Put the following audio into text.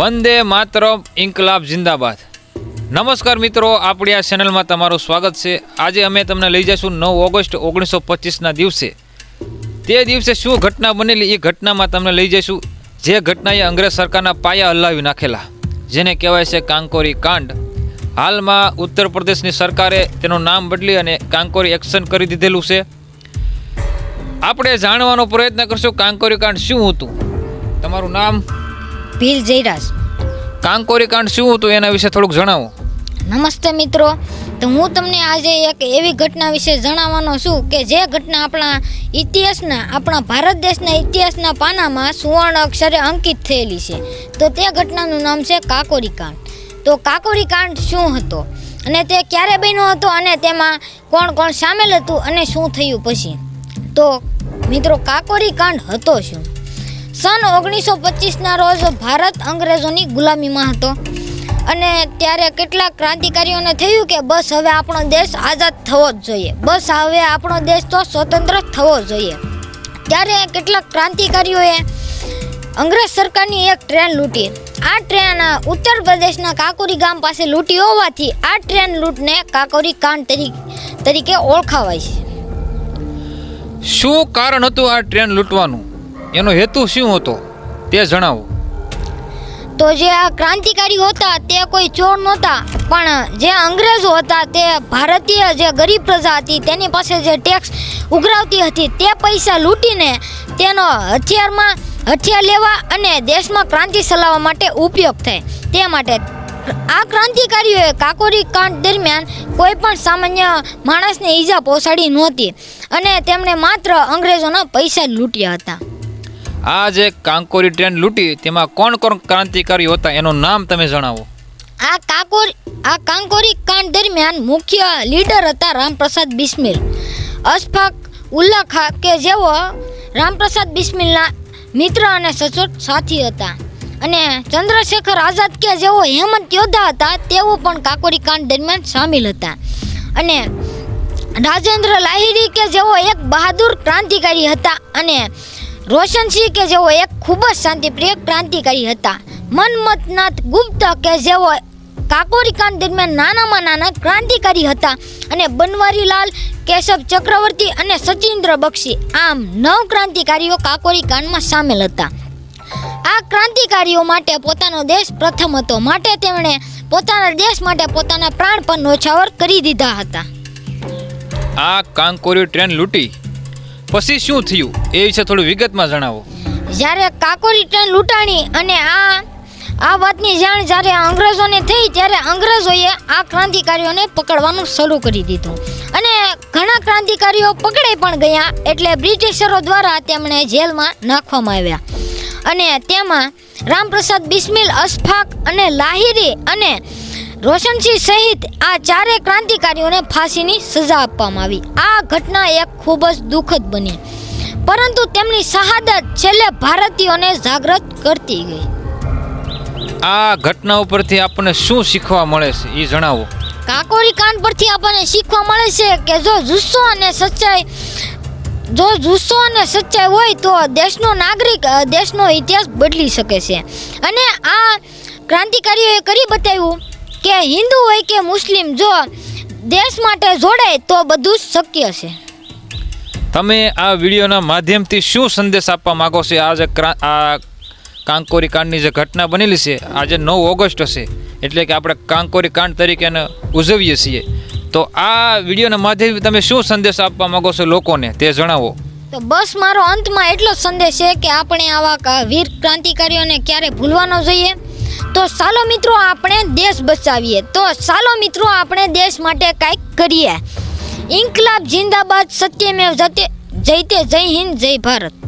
વંદે માતરમ, ઇન્કલાબ જિંદાબાદ. નમસ્કાર મિત્રો, આપણી આ ચેનલમાં તમારું સ્વાગત છે. આજે અમે તમને લઈ જઈશું નવ ઓગસ્ટ ઓગણીસો પચીસના દિવસે. તે દિવસે શું ઘટના બનેલી, એ ઘટનામાં તમને લઈ જઈશું. જે ઘટનાએ અંગ્રેજ સરકારના પાયા હલાવી નાખેલા, જેને કહેવાય છે કાંકોરી કાંડ. હાલમાં ઉત્તર પ્રદેશની સરકારે તેનું નામ બદલી અને કાંકોરી એક્શન કરી દીધેલું છે. આપણે જાણવાનો પ્રયત્ન કરશું કાંકોરી કાંડ શું હતું. તમારું નામ? ભીલ જયરાજ. કાંકોરી કાંડ શું હતું એના વિશે થોડુંક જણાવો. નમસ્તે મિત્રો. તો હું તમને આજે એક એવી ઘટના વિશે જણાવવાનો છું કે જે ઘટના આપણા ઇતિહાસના આપણા ભારત દેશના ઇતિહાસના પાનામાં સુવર્ણ અક્ષરે અંકિત થયેલી છે. તો તે ઘટનાનું નામ છે કાકોરી કાંડ. તો કાકોરી કાંડ શું હતો? અને તે ક્યારે બન્યો હતો અને તેમાં કોણ કોણ સામેલ હતું અને શું થયું પછી? તો મિત્રો કાકોરી કાંડ હતો શું? સન ઓગણીસો પચીસના રોજ ભારત અંગ્રેજોની ગુલામીમાં હતો. અને ત્યારે કેટલાક ક્રાંતિકારીઓને થયું કે બસ હવે આપણો દેશ આઝાદ થવો જ જોઈએ. બસ હવે આપણો દેશ તો સ્વતંત્ર થવો જોઈએ. ત્યારે કેટલાક ક્રાંતિકારીઓએ અંગ્રેજ સરકારની એક ટ્રેન લૂંટી. આ ટ્રેન ઉત્તર પ્રદેશના કાકોરી ગામ પાસે લૂંટી હોવાથી આ ટ્રેન લૂંટને કાકોરી કાંડ તરીકે ઓળખાવાય છે. શું કારણ હતું આ ટ્રેન લૂંટવાનું? એનો હેતુ શું હતો? તે જણાવો. તો જે આ ક્રાંતિકારીઓ હતા, તે કોઈ ચોર નહોતા, પણ જે અંગ્રેજો હતા, તે ભારતીય જે ગરીબ પ્રજા હતી, તેની પાસે જે ટેક્સ ઉઘરાવતી હતી, તે પૈસા લૂંટીને તેનો હથિયારમાં હથિયાર લેવા અને દેશમાં ક્રાંતિ ચલાવવા માટે ઉપયોગ થાય. તે માટે આ ક્રાંતિકારીઓએ કાકોરી કાંડ દરમિયાન કોઈ પણ સામાન્ય માણસને ઈજા પહોંચાડી નહોતી અને તેમણે માત્ર અંગ્રેજોના પૈસા લૂંટ્યા હતા. આ જે કાંકોરી ટ્રેન લૂંટી, તેમાં કોણ કોણ ક્રાંતિકારીઓ હતા એનું નામ તમે જણાવો. આ કાકોર આ કાંકોરી કાંડ દરમિયાન મુખ્ય લીડર હતા રામપ્રસાદ બિસ્મિલ. અશફાક ઉલ્લા ખા કે જેઓ રામપ્રસાદ બિસ્મિલના મિત્ર અને સચોટ સાથી હતા. અને ચંદ્રશેખર આઝાદ કે જેઓ હેમંત યોદ્ધા હતા, તેઓ પણ કાકોરી કાંડ દરમિયાન સામેલ હતા. અને રાજેન્દ્ર લાહિરી કે જેઓ એક બહાદુર ક્રાંતિકારી હતા અને રોશનસિંહ કે જેઓ એક ખૂબ જ શાંતિપ્રિય ક્રાંતિકારી હતા. મન્મથનાથ ગુપ્ત કે જેઓ કાકોરી કાંડ દરમિયાન નાનામાં નાના ક્રાંતિકારી હતા અને બનવારીલાલ, કેશવ ચક્રવર્તી અને સચિન્દ્ર બક્ષી આમ નવ ક્રાંતિકારીઓ કાકોરી કાંડમાં સામેલ હતા. આ ક્રાંતિકારીઓ માટે પોતાનો દેશ પ્રથમ હતો. માટે તેમણે પોતાના દેશ માટે પોતાના પ્રાણ પર નોછાવર કરી દીધા હતા. આ કાંકોરી ટ્રેન લૂંટી. પછી શું થયું? એ વિશે થોડું વિગતમાં જણાવો. જ્યારે કાકોરી ટ્રેન લૂંટાણી અને આ આ વાતની જાણ જ્યારે અંગ્રેજોને થઈ, ત્યારે અંગ્રેજોએ આ ક્રાંતિકારીઓને પકડવાનું શરૂ કરી દીધું. અને ઘણા ક્રાંતિકારીઓ પકડાઈ પણ ગયા, એટલે બ્રિટિશરો દ્વારા તેમણે જેલમાં નાખવામાં આવ્યા. અને તેમાં રામપ્રસાદ બિસ્મિલ, અશફાક અને લાહિરી અને રોશનસિંહ સહિત આ ચારે ક્રાંતિકારીઓને ફાંસીની સજા આપવામાં આવી. આ ઘટના એક ખૂબ જ દુઃખદ બની. પરંતુ તેમની શહાદત છેલ્લે ભારતીયોને જાગૃત કરતી ગઈ. આ ઘટના ઉપરથી આપણને શું શીખવા મળે છે? એ જણાવો. કાકોરી કાંડ પરથી આપણને શીખવા મળે છે કે જો જુસ્સો અને સચ્ચાઈ જો જુસ્સો અને સચ્ચાઈ હોય તો દેશનો નાગરિક દેશનો ઇતિહાસ બદલી શકે છે. અને આ ક્રાંતિકારીઓએ કરી બતાવ્યું કે હિન્દુ હોય કે મુસ્લિમ જો દેશ માટે જોડાય તો બધું શક્ય છે. તમે આ વિડીયોના માધ્યમથી શું સંદેશ આપવા માગો છો? આજે આ કાંકોરી કાંડની જે ઘટના બનેલી છે આજે નવ ઓગસ્ટ હશે એટલે કે આપણે કાંકોરી કાંડ તરીકે ઉજવીએ છીએ. તો આ વિડીયોના માધ્યમથી તમે શું સંદેશ આપવા માગો છો લોકોને તે જણાવો. તો બસ મારો અંતમાં એટલો જ સંદેશ છે કે આપણે આવા વીર ક્રાંતિકારીઓને ક્યારે ભૂલવાનો જોઈએ. તો ચાલો મિત્રો આપણે દેશ બચાવીએ. તો ચાલો મિત્રો આપણે દેશ માટે કંઈક કરીએ. ઇન્કલાબ જિંદાબાદ સત્યમેવ જતે જયતે જય હિન્દ, જય ભારત.